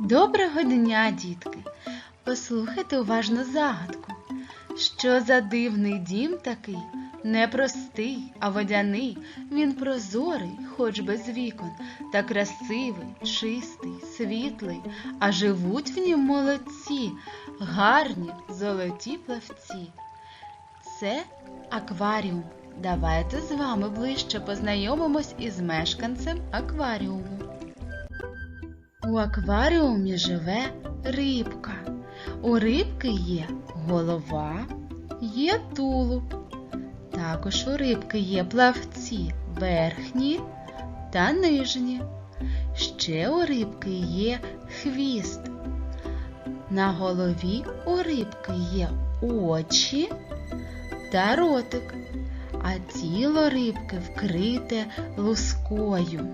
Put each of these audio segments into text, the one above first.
Доброго дня, дітки! Послухайте уважно загадку. Що за дивний дім такий? Не простий, а водяний. Він прозорий, хоч без вікон, та красивий, чистий, світлий, а живуть в нім молодці, гарні золоті плавці. Це акваріум. Давайте з вами ближче познайомимось із мешканцем акваріуму. У акваріумі живе рибка. У рибки є голова, є тулуб. Також у рибки є плавці верхні та нижні. Ще у рибки є хвіст. На голові у рибки є очі та ротик, а тіло рибки вкрите лускою.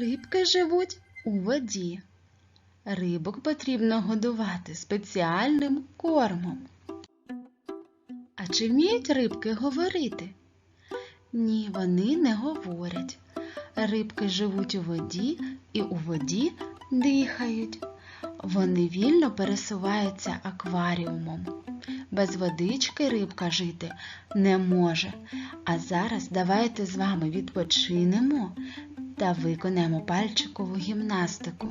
Рибки живуть у воді. Рибок потрібно годувати спеціальним кормом. А чи вміють рибки говорити? Ні, вони не говорять. Рибки живуть у воді і у воді дихають. Вони вільно пересуваються акваріумом. Без водички рибка жити не може. А зараз давайте з вами відпочинемо та виконаємо пальчикову гімнастику.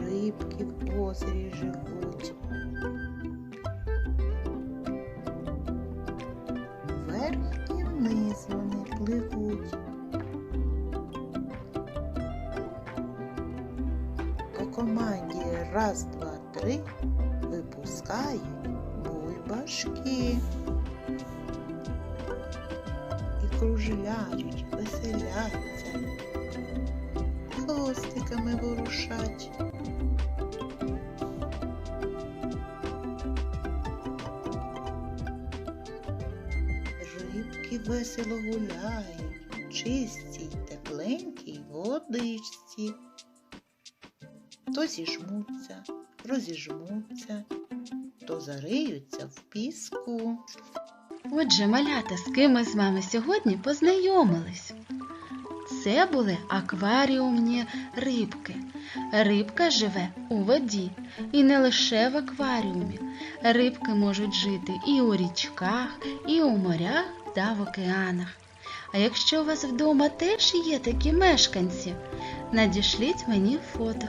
Рибки в озері живуть. Вверх і вниз вони пливуть. Команді раз, два, три випускають бульбашки. І кружляють, веселяться, хвостиками ворушать. Рибки весело гуляють, в чистій, тепленькій водичці. То зіжмуться, розіжмуться, то зариються в піску. Отже, малята, з ким ми з вами сьогодні познайомились. Це були акваріумні рибки. Рибка живе у воді і не лише в акваріумі. Рибки можуть жити і у річках, і у морях та в океанах. А якщо у вас вдома теж є такі мешканці, надішліть мені фото.